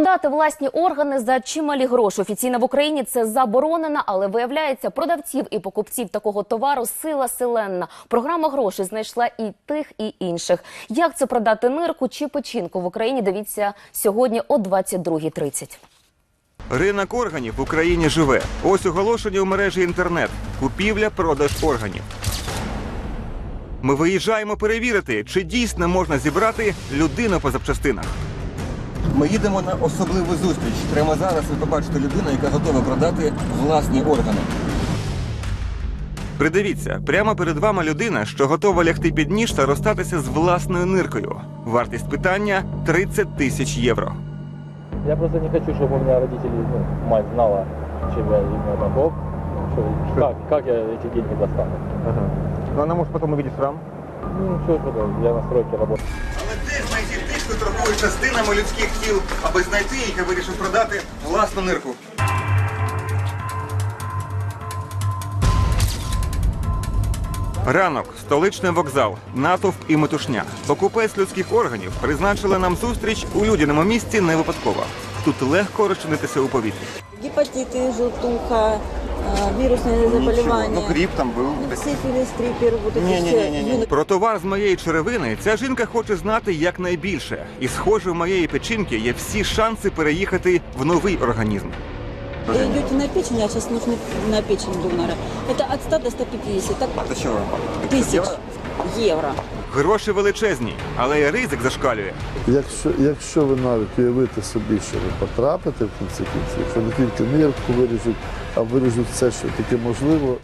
Продати власні органи за чималі гроші офіційно в Україні це заборонено, але виявляється, продавців і покупців такого товару сила селенна. Програма грошей знайшла і тих, і інших. Як це продати нирку чи печінку в Україні? Дивіться сьогодні о 22.30. Ринок органів в Україні живе. Ось оголошення у мережі інтернет. Купівля, продаж органів. Ми виїжджаємо перевірити, чи дійсно можна зібрати людину по запчастинах. Ми їдемо на особливу зустріч. Прямо зараз ви побачите людину, яка готова продати власні органи. Придивіться, прямо перед вами людина, що готова лягти під ніж та розстатися з власною ниркою. Вартість питання 30 тисяч євро. Я просто не хочу, чтобы у меня родители, ну, мать знала, чем я именно Бог. Что, как, как я эти деньги достану? Ну, она может потом увидеть шрам. Ну, что, что я на стройке работаю. Хто торгує частинами людських тіл, аби знайти їх і вирішив продати власну нирку? Ранок, столичний вокзал, натовп і метушня. Покупець людських органів призначили нам зустріч у людяному місці не випадково. Тут легко розчинитися у повітрі. Гепатиты, желтуха, э, вирусные заболевания. Ну, там був. Сифилис, трипер, вот эти все. юно- Про товар з моєї черевини ця жінка хоче знати якнайбільше. І, схоже, в моєї печінки є всі шанси переїхати в новий організм. Вы идете на печень, а сейчас нужно на печень донора. Это от 100 до 150 так, А до чого? тысяч евро. Гроші величезні, але і ризик зашкалює. Якщо, якщо ви навіть уявите собі, що ви потрапите в кінці кінців, що не тільки нирку виріжуть, а виріжуть все, що таке можливо,